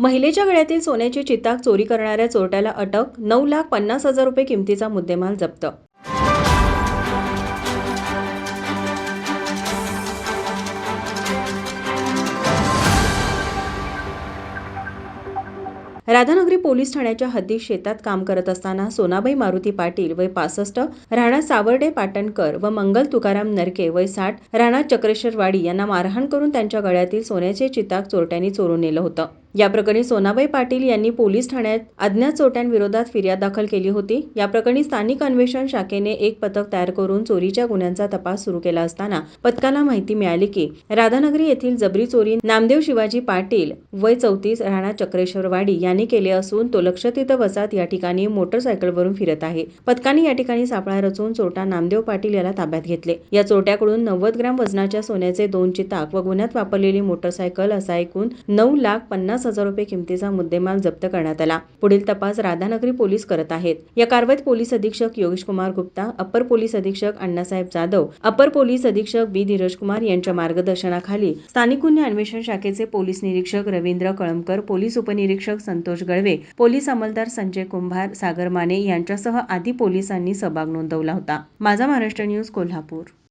महिलेच्या गळ्यातील सोन्याची चिताक चोरी करणाऱ्या चोरट्याला अटक नऊ लाख पन्नास हजार रुपये किमतीचा मुद्देमाल जप्त. राधानगरी पोलीस ठाण्याच्या हद्दीत शेतात काम करत असताना सोनाबाई मारुती पाटील वय पासष्ट राणा सावर्डे पाटणकर व मंगल तुकाराम नरके वय साठ राणा चक्रेश्वरवाडी यांना मारहाण करून त्यांच्या गळ्यातील सोन्याचे चिताक चोरट्यांनी चोरून नेलं होतं. या प्रकरणी सोनाबाई पाटील यांनी पोलीस ठाण्यात अज्ञात चोट्यांविरोधात फिर्याद दाखल केली होती. या प्रकरणी स्थानिक अन्वेषण शाखेने एक पथक तयार करून चोरीच्या गुन्ह्यांचा तपास सुरू केला असताना पथकाला माहिती मिळाली की राधानगरी येथील जबरी चोरी नामदेव शिवाजी पाटील वय चौतीस राणा चक्रेश्वरवाडी यांनी केले असून तो लक्षतीत वसात या ठिकाणी मोटरसायकलवरून फिरत आहे. पथकाने या ठिकाणी सापळा रचून चोरटा नामदेव पाटील याला ताब्यात घेतले. या चोरट्याकडून नव्वद ग्रॅम वजनाच्या सोन्याचे दोन चिताक व गुन्ह्यात वापरलेली मोटरसायकल असा एकूण नऊ लाख पन्नास हजार रुपये किमतीचा मुद्देमाल जप्त करण्यात आला. पुढील तपास राधानगरी पोलीस करत आहेत. या कारवाईत पोलीस अधीक्षक योगेश कुमार गुप्ता अप्पर पोलीस अधीक्षक अण्णासाहेब जाधव अप्पर पोलीस अधीक्षक बी. धीरज कुमार यांच्या मार्गदर्शनाखाली स्थानिक गुन्हे अन्वेषण शाखेचे पोलीस निरीक्षक रवींद्र कळमकर पोलीस उपनिरीक्षक संतोष गळवे पोलीस अंमलदार संजय कुंभार सागर माने यांच्यासह आदी पोलिसांनी सहभाग नोंदवला होता. माझा महाराष्ट्र न्यूज कोल्हापूर.